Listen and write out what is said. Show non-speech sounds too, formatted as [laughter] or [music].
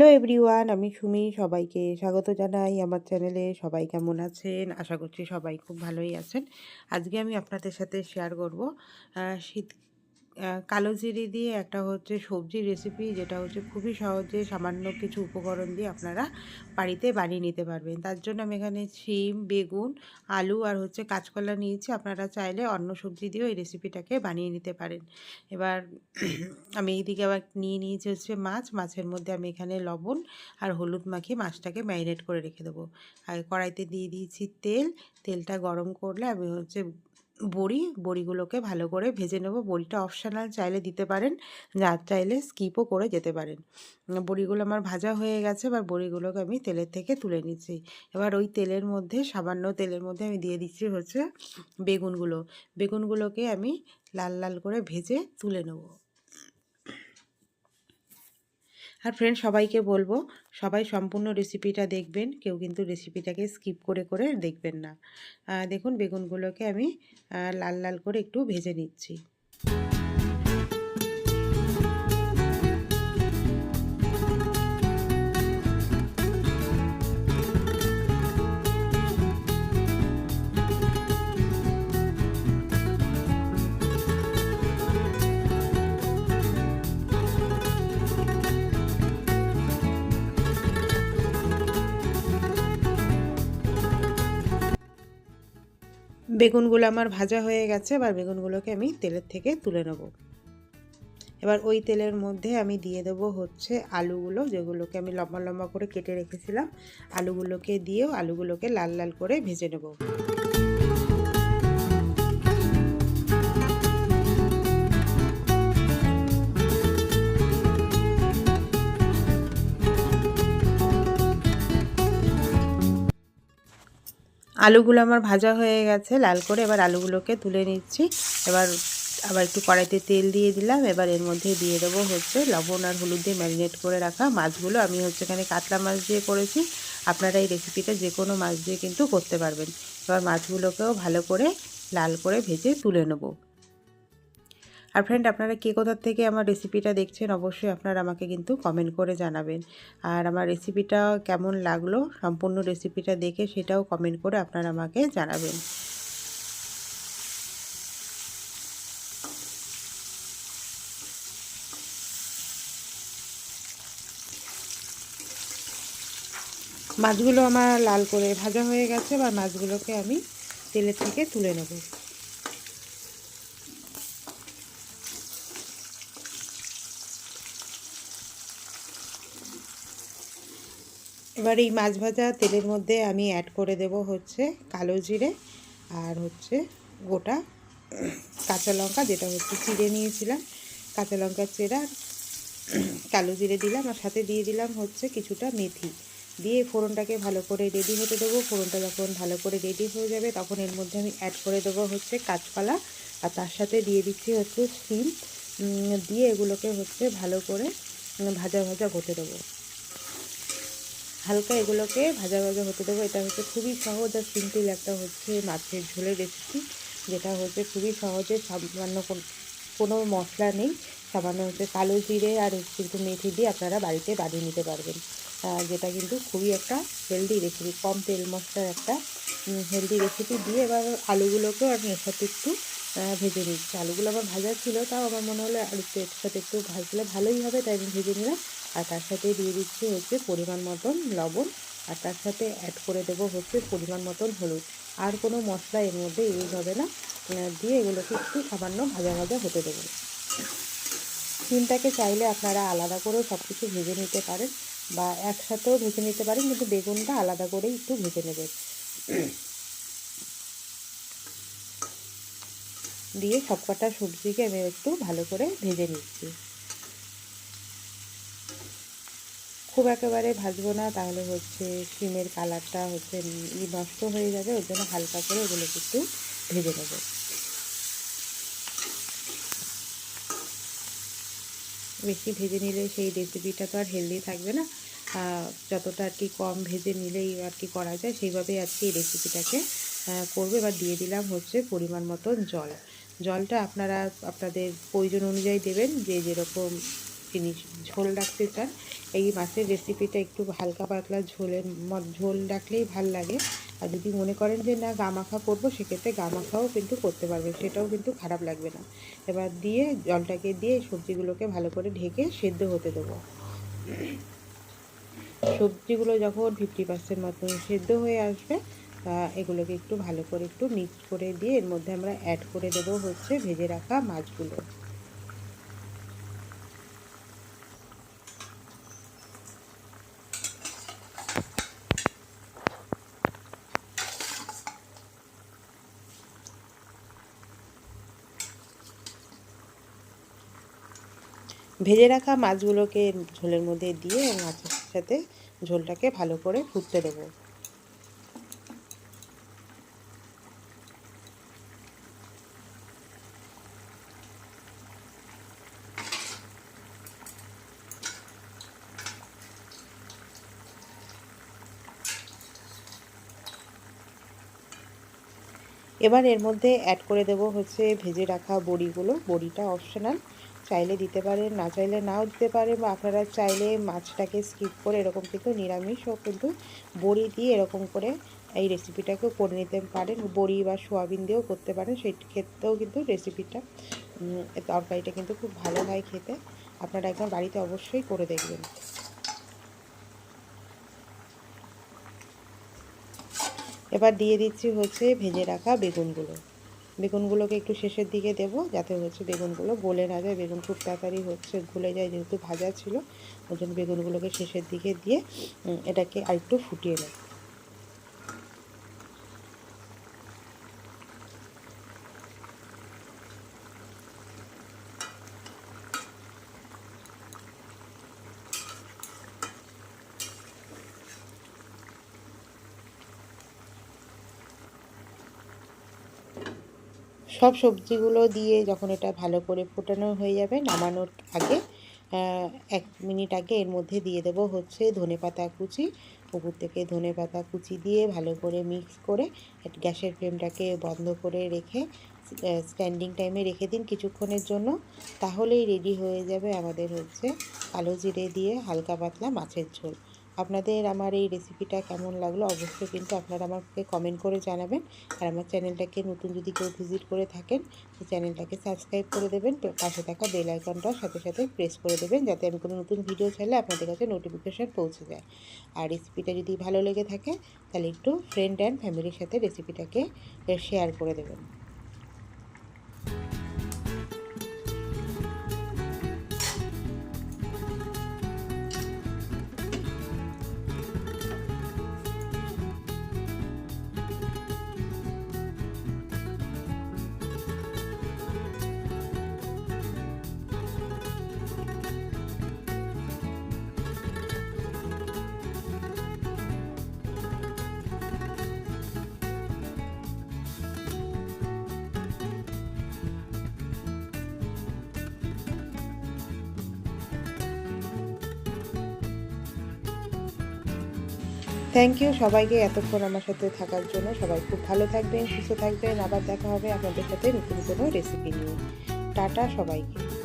Hello everyone আমি সুমি। সবাইকে স্বাগত জানাই আমার চ্যানেলে। সবাই কেমন আছেন? আশা করছি সবাই খুব ভালোই আছেন। আজকে আমি আপনাদের সাথে শেয়ার করব শীত কালো জিরে দিয়ে একটা হচ্ছে সবজির রেসিপি যেটা হচ্ছে খুবই সহজে সামান্য কিছু উপকরণ দিয়ে আপনারা বাড়িতে বানিয়ে নিতে পারবেন। তার জন্য আমি এখানে শিম, বেগুন, আলু আর হচ্ছে কাঁচকলা নিয়েছি। আপনারা চাইলে অন্য সবজি দিয়েও এই রেসিপিটাকে বানিয়ে নিতে পারেন। এবার [clears throat] আমি এইদিকে আবার নিয়ে নিয়েছি হচ্ছে মাছ। মাছের মধ্যে আমি এখানে লবণ আর হলুদ মাখিয়ে মাছটাকে ম্যারিনেট করে রেখে দেবো। আর কড়াইতে দিয়ে দিয়েছি তেল। তেলটা গরম করলে আমি হচ্ছে বড়ি, বড়িগুলোকে ভালো করে ভেজে নেব। বড়িটা অপশানাল চাইলে দিতে পারেন যা চাইলে স্কিপও করে যেতে পারেন। বড়িগুলো আমার ভাজা হয়ে গেছে, এবার বড়িগুলোকে আমি তেলের থেকে তুলে নিচ্ছি। এবার ওই তেলের মধ্যে, সামান্য তেলের মধ্যে আমি দিয়ে দিচ্ছি হচ্ছে বেগুনগুলো। বেগুনগুলোকে আমি লাল লাল করে ভেজে তুলে নেব। আর ফ্রেন্ড সবাইকে বলব, সবাই সম্পূর্ণ রেসিপিটা দেখবেন, কেউ কিন্তু রেসিপিটাকে স্কিপ করে করে দেখবেন না। দেখুন, বেগুনগুলোকে আমি লাল লাল করে একটু ভেজে নিচ্ছি। বেগুনগুলো আমার ভাজা হয়ে গেছে, এবার বেগুনগুলোকে আমি তেলের থেকে তুলে নেব। এবার ওই তেলের মধ্যে আমি দিয়ে দেবো হচ্ছে আলুগুলো, যেগুলোকে আমি লম্বা লম্বা করে কেটে রেখেছিলাম। আলুগুলোকে দিয়েও আলুগুলোকে লাল লাল করে ভেজে নেব। আলুগুলো আমার ভাজা হয়ে গেছে, লাল করে এবার আলুগুলোকে তুলে নিচ্ছি। এবার আবার একটু কড়াইতে তেল দিয়ে দিলাম, এবার এর মধ্যে দিয়ে দেবো হচ্ছে লবণ আর হলুদ দিয়ে ম্যারিনেট করে রাখা মাছগুলো। আমি হচ্ছে এখানে কাতলা মাছ দিয়ে করেছি, আপনারা এই রেসিপিটা যে কোনো মাছ দিয়ে কিন্তু করতে পারবেন। এবার মাছগুলোকেও ভালো করে লাল করে ভেজে তুলে নেব। আর ফ্রেন্ড আপনারা কে কোথার থেকে আমার রেসিপিটা দেখছেন, অবশ্যই আপনারা আমাকে কিন্তু কমেন্ট করে জানাবেন। আর আমার রেসিপিটা কেমন লাগল, সম্পূর্ণ রেসিপিটা দেখে সেটাও কমেন্ট করে আপনারা আমাকে জানাবেন। মাছগুলো আমার লাল করে ভাজা হয়ে গেছে বা মাছগুলোকে আমি তেলের থেকে তুলে নেব। এবার এই মাছ ভাজা তেলের মধ্যে আমি অ্যাড করে দেব হচ্ছে কালো জিরে আর হচ্ছে গোটা কাঁচা লঙ্কা যেটা হচ্ছে চিড়ে নিয়েছিলাম। কাঁচা লঙ্কার চেরা কালো জিরে দিলাম আর সাথে দিয়ে দিলাম হচ্ছে কিছুটা মেথি। দিয়ে ফোড়নটাকে ভালো করে রেডি হতে দেবো। ফোড়নটা যখন ভালো করে রেডি হয়ে যাবে তখন এর মধ্যে আমি অ্যাড করে দেবো হচ্ছে কাঁচকলা। আর তার সাথে দিয়ে দিচ্ছি হচ্ছে উম, দিয়ে এগুলোকে হচ্ছে ভালো করে ভাজা ভাজা হতে দেবো। হালকা এগুলোকে ভাজা ভাজা হতে দেবো। এটা হচ্ছে খুবই সহজ আর সিম্পল একটা হচ্ছে মাছের ঝোলের রেসিপি যেটা হচ্ছে খুবই সহজে সামান্য কোনো মশলা নেই। সামান্য হচ্ছে কালো জিরে আর একটু মেথি দিয়ে আপনারা বাড়িতে বানিয়ে নিতে পারবেন। যেটা কিন্তু খুবই একটা হেলদি রেসিপি কম তেল মশলার একটা হেলদি রেসিপি দিয়ে এবার আলুগুলোকেও আমি এর সাথে একটু ভেজে নিচ্ছি। আলুগুলো আমার ভাজা ছিল, তাও আমার মনে হলো আলুতে এর সাথে একটু ভাজলে ভালোই হবে, তাই আমি ভেজে নিলাম। আর তার সাথে দিয়ে দিচ্ছি হচ্ছে পরিমাণ মতন লবণ, আর তার সাথে অ্যাড করে দেবো হচ্ছে পরিমাণ মতন হলুদ। আর কোনো মশলা এর মধ্যে ইউজ হবে না। দিয়ে এগুলোকে একটু সামান্য ভাজা ভাজা হতে দেবো। ডিমটাকে চাইলে আপনারা আলাদা করেও সব কিছু ভেজে নিতে পারেন বা একসাথেও ভেজে নিতে পারেন, কিন্তু বেগুনটা আলাদা করেই একটু ভেজে নেবেন। দিয়ে সবকটা সবজিকে আমি একটু ভালো করে ভেজে নিচ্ছি। খুব একেবারে ভাজবো না, তাহলে হচ্ছে শিমের কালারটা হচ্ছে নষ্ট হয়ে যাবে, ওর জন্য হালকা করে এগুলোকে একটু ভেজে নেব। বেশি ভেজে নিলে সেই রেসিপিটা তো আর হেলদি থাকবে না যতটা আর কি কম ভেজে নিলেই আর কি করা যায়, সেইভাবেই আর কি এই রেসিপিটাকে করবে। এবার দিয়ে দিলাম হচ্ছে পরিমাণ মতন জল। জলটা আপনারা আপনাদের প্রয়োজন অনুযায়ী দেবেন, যে যেরকম জিনিস, ঝোল রাখতে চান, এই মাছের রেসিপিটা একটু হালকা পাতলা ঝোলের ঝোল রাখলেই ভালো লাগে। আর যদি মনে করেন যে না, গামাখা করব, সেক্ষেত্রে গামাখাও কিন্তু করতে পারবেন, সেটাও কিন্তু খারাপ লাগবে না। এবার দিয়ে জলটাকে দিয়ে সবজিগুলোকে ভালো করে ঢেকে সেদ্ধ হতে দেবো। সবজিগুলো যখন ফিফটি পার্সেন্ট মতন সেদ্ধ হয়ে আসবে, তা এগুলোকে একটু ভালো করে একটু মিক্স করে দিয়ে এর মধ্যে আমরা অ্যাড করে দেবো হচ্ছে ভেজে রাখা মাছগুলো। ভেজে রাখা মাছগুলোকে ঝোলের মধ্যে দিয়ে মাছের সাথে ঝোলটাকে ভালো করে ফুটতে দেবো। এবার এর মধ্যে অ্যাড করে দেবো হচ্ছে ভেজে রাখা বড়িগুলো। বড়িটা অপশনাল চাইলে দিতে পারেন, না চাইলে নাও দিতে পারেন বা আপনারা চাইলে মাছটাকে স্কিপ করে এরকম কিন্তু নিরামিষও কিন্তু বড়ি দিয়ে এরকম করে এই রেসিপিটাকেও করে নিতে পারেন। বড়ি বা সোয়াবিন দিয়েও করতে পারেন, সেই ক্ষেত্রেও কিন্তু রেসিপিটা তরকারিটা কিন্তু খুব ভালো হয় খেতে। আপনারা একদম বাড়িতে অবশ্যই করে দেখবেন। এবার দিয়ে দিচ্ছি হচ্ছে ভেজে রাখা বেগুনগুলো। বেগুনগুলোকে একটু শেষের দিকে দেব, যাতে হচ্ছে বেগুনগুলো গলে না যায়। বেগুন খুব তাড়াতাড়ি হচ্ছে গলে যায়, যেহেতু ভাজা ছিল, ওই জন্য বেগুনগুলোকে শেষের দিকে দিয়ে এটাকে আরেকটু ফুটিয়ে নেব। সব সবজিগুলো দিয়ে যখন এটা ভালো করে ফোটানো হয়ে যাবে নামানোর আগে এক মিনিট আগে এর মধ্যে দিয়ে দেব হচ্ছে ধনে পাতা কুচি। উপর থেকে ধনে পাতা কুচি দিয়ে ভালো করে মিক্স করে গ্যাসের ফ্লেমটাকে বন্ধ করে রেখে স্ট্যান্ডিং টাইমে রেখে দিন কিছুক্ষণের জন্য। তাহলেই রেডি হয়ে যাবে আমাদের হচ্ছে কালো জিরে দিয়ে হালকা পাতলা মাছের ঝোল। আপনাদের আমার এই রেসিপিটা কেমন লাগল অবশ্যই কিন্তু আপনারা আমাকে কমেন্ট করে জানাবেন। আর আমার চ্যানেলটাকে নতুন যদি কেউ ভিজিট করে থাকেন তো চ্যানেলটাকে সাবস্ক্রাইব করে দেবেন পাশে থাকা বেল আইকনটাও সাথে সাথে প্রেস করে দেবেন, যাতে আমি কোনো নতুন ভিডিও ছাড়লে আপনাদের কাছে নোটিফিকেশান পৌঁছে যায়। আর রেসিপিটা যদি ভালো লেগে থাকে, তাহলে একটু ফ্রেন্ড অ্যান্ড ফ্যামিলির সাথে রেসিপিটাকে শেয়ার করে দেবেন। থ্যাংক ইউ সবাইকে এতক্ষণ আমার সাথে থাকার জন্য সবাই খুব ভালো থাকবেন, সুস্থ থাকবেন। আবার দেখা হবে আপনাদের সাথে নতুন কোনো রেসিপি নিয়ে। টাটা সবাইকে।